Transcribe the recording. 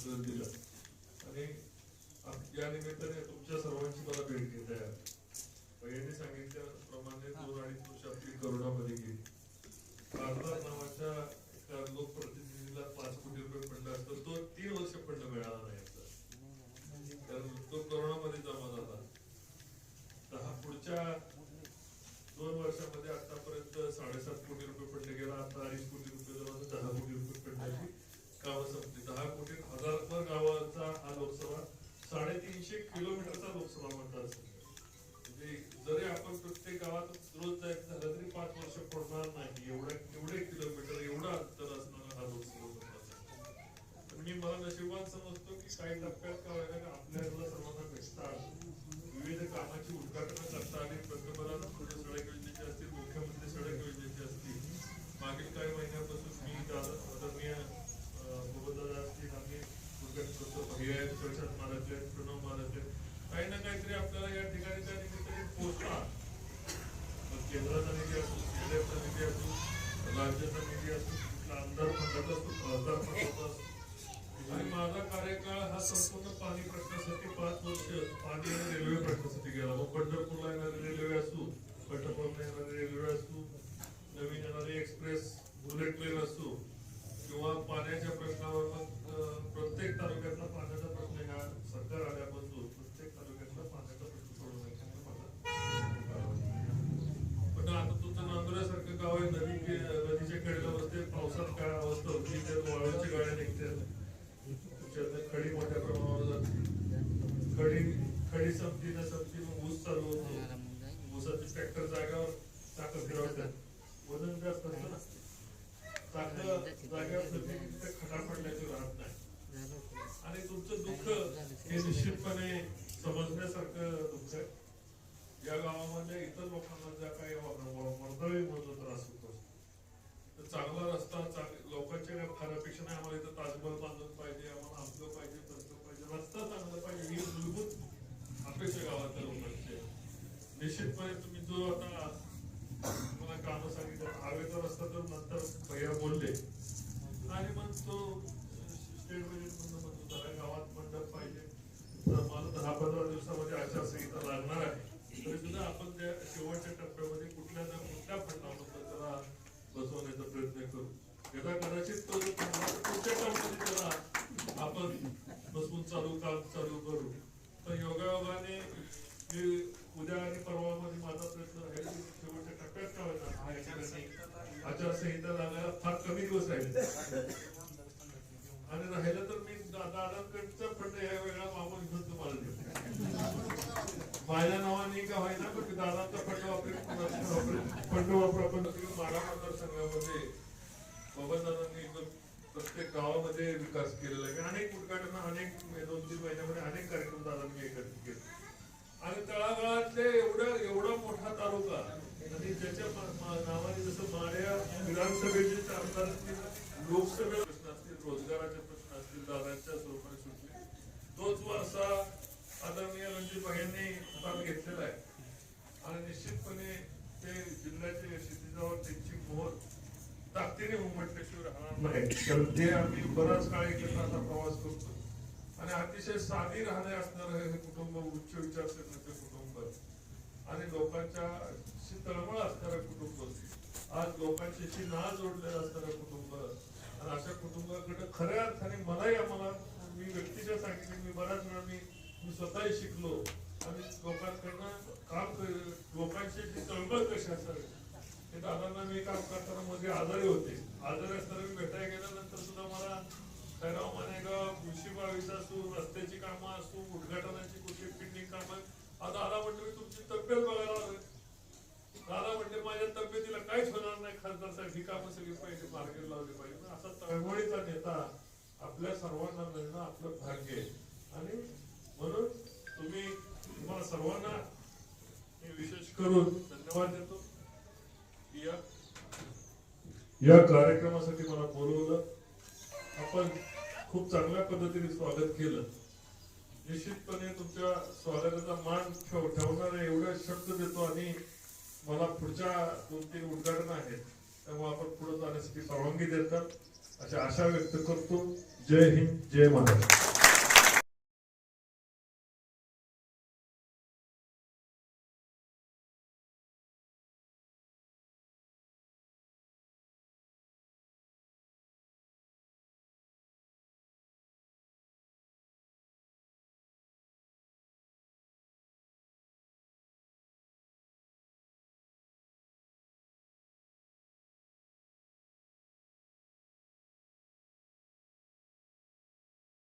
आमंत्रण दिलं. आणि या निमित्ताने तुमच्या सर्वांची मला भेट घेता आहे भैयाने सांगितल्याप्रमाणे दोन अडीच वर्ष आपली करोनामध्ये गेली. भारतात नावाच्या एका लोकप्रतिनिधीला पाच कोटी रुपये पडला असतो तो तीन वर्ष फंड मिळाला नाही याचा. कारण तो करोनामध्ये जमा झाला दहा पुढच्या दोन वर्षामध्ये आतापर्यंत साडेसात कोटी रुपये फंड गेला आता अडीच कोटी रुपये जवळ दहा कोटी रुपये फंडाची गावं संपली दहा कोटी हजार गावाचा हा लोकसभा साडेतीनशे किलोमीटरचा लोकसभा मतदारसंघ म्हणजे जरी आपण प्रत्येक गावात रोज जायचं झालं तरी पाच वर्ष पडणार नाही. एवढ्या एवढे किलोमीटर एवढं अंतर असणारा हा लोकसभा मी मला नशिबात समजतो की काही टप्प्यात काय व्हायला आपल्याला सर्वांना भेटतात. विविध कामाची उद्घाटन करता आली पंतप्रधान पुढे सडक योजनेचे असतील मुख्यमंत्री सडक योजनेचे असतील. मागील काही महिन्यापासून मी आदरणीय मोबदादा असतील आम्ही उद्घाटन करतो. भैया आहेत प्रशांत महाराज आहेत प्रणव महाराज आहेत. काही ना काहीतरी आपल्याला या ठिकाणी त्या निमित्ताने पोहोचणार केंद्राचा निधी असतो केंद्राचा प्रतिनिधी असो राज्य प्रतिनिधी असो कुठला आमदार मंडळ असो खासदार फंडाचा असो. आणि माझा कार्यकाळ हा संपूर्ण पाणी प्रश्नासाठी पाच वर्ष पाणी आणि रेल्वे प्रश्नासाठी गेला. मग पंढरपूरला येणारी रेल्वे असो पंढरपूरला येणारी रेल्वे असू नवीन येणारी एक्सप्रेस बुलेट ट्रेन असू किंवा पाण्याच्या प्रश्नावर मग अं, प्रत्येक तालुक्यातला पाण्याचा प्रश्न ह्या सरकार आल्यापासून प्रत्येक तालुक्यातला पाण्याचा प्रश्न सोडवण्याचा माझा पण आता तुमचं नांदुऱ्यासारखं गाव आहे नदी नदीच्या कडेला बसते पावसात काय अवस्था होती त्या वाळूच्या गाड्या निघतात खडी मोठ्या प्रमाणावर जाते. खडी खडी संपती न संपती मग ऊस चालू होतो. ऊसाचे ट्रॅक्टर जागेवर चाकं फिरवतात. वजन जास्त असतं चाकं जागेवर फिरते खडा पडल्याची राहत नाही. आणि तुमचं दुःख हे निश्चितपणे समजण्यासारखं दुःख आहे. या गावामध्ये इतर लोकांना ज्या काही वर्दळी म्हणतो त्रास होतो तर चांगला रस्ता चांग- लोकांच्या काही फार अपेक्षा नाही आम्हाला इथं ताजमहल बांधून पाहिजे आम्हाला आमचं पाहिजे तसं पाहिजे रस्ता चांगला पाहिजे ही मूलभूत अपेक्षा गावातल्या लोकांची आहे. निश्चितपणे तुम्ही जो आता मला कामं सांगितलं आवेदन असता तर नंतर भैया बोलले. आणि मग तो स्टेट बजेट म्हणून म्हणतो गावात मंडप पाहिजे. तर मला दहा पंधरा दिवसामध्ये आचारसंहिता लागणार आहे. तरी सुद्धा आपण त्या शेवटच्या टप्प्यामध्ये कुठल्या ना कुठल्या फंडामधून त्याला बसवण्याचा प्रयत्न करू. यदा कदाचित तो जर थांबला तर पुढच्या टर्ममध्ये त्याला आपण बसवून चालू काम चालू करू पण योगायोगाने मी उद्या आणि परवामध्ये माझा प्रयत्न आहे की शेवटच्या टप्प्यात काय होणार या ठिकाणी आचारसंहिता लागायला फार कमी दिवस राहिले. आणि राहिलं तर मी दा- दादांकडचा फंड या वेळा मागून घेऊन तुम्हाला देतो. माझ्या नावाने का होईना पण दादांचा फंड वापरेल फंड वापर आपण माडा मतदारसंघामध्ये बाबासाहेबांनी प्रत्येक गावामध्ये विकास केलेला आहे. अनेक उद्घाटन अनेक दोन तीन महिन्यामध्ये अनेक कार्यक्रम दादांनी एकत्रित केले. आणि तळागाळातले एवढा एवढा मोठा तालुका आणि ज्याच्या मा- विधानसभेचे आमदार असतील लोकसभेचे प्रश्न असतील रोजगाराचे प्रश्न असतील दादांच्या स्वरूपाने सुटले. तोच वारसा आदरणीय रणजित यांनी हातात घेतलेला आहे. आणि निश्चितपणे ते जिल्ह्याचे शेतीजावर त्यांची मोहर ताकदीने उमटल्याशिवाय राहणार नाही. कारण ते आम्ही बराच काळ एकत्र प्रवास करतो आणि अतिशय साधी राहणे असणारं हे कुटुंब उच्च विचारसरणीचे कुटुंब. आणि लोकांच्या तळमळ असणारं कुटुंब. आज लोकांशी नाळ जोडलेलं असणारं कुटुंब आणि अशा कुटुंबाकडे खऱ्या अर्थाने मलाही आम्हाला मी व्यक्तीच्या सांगितले मी बऱ्याच वेळा मी मी स्वतःही शिकलो. आणि लोकांकडनं काम लोकांची जी तळमळ कशी असावी हे दादांना मी काम करताना मध्ये आजारी होते. आजारी असताना मी भेटायला गेल्यानंतर सुद्धा मला खैराव मानेगाव कृषी बावीस असू रस्त्याची कामं असू उद्घाटनाची कुठली पिंडिंग कामं. आता आला म्हणतो मी तुमची तब्येत बघायला काहीच होणार नाही खासदारसाठी साहेब ही कामं सगळी पाहिजे मार्केट लावली पाहिजे. असा तळमळीचा नेता आपल्या सर्वांना मिळणं आपलं भाग्य आहे. आणि म्हणून तुम्ही तुम्हाला सर्वांना मी विशेष करून धन्यवाद देतो. या या कार्यक्रमासाठी मला बोलवलं. आपण खूप चांगल्या पद्धतीने स्वागत केलं. निश्चितपणे तुमच्या स्वागताचा मान ठेव ठेवणारे एवढे शब्द देतो आणि मला पुढच्या दोन तीन उद्घाटन आहेत. त्यामुळे आपण पुढे जाण्यासाठी परवानगी देतात. अशी आशा व्यक्त करतो. जय हिंद जय महाराष्ट्र.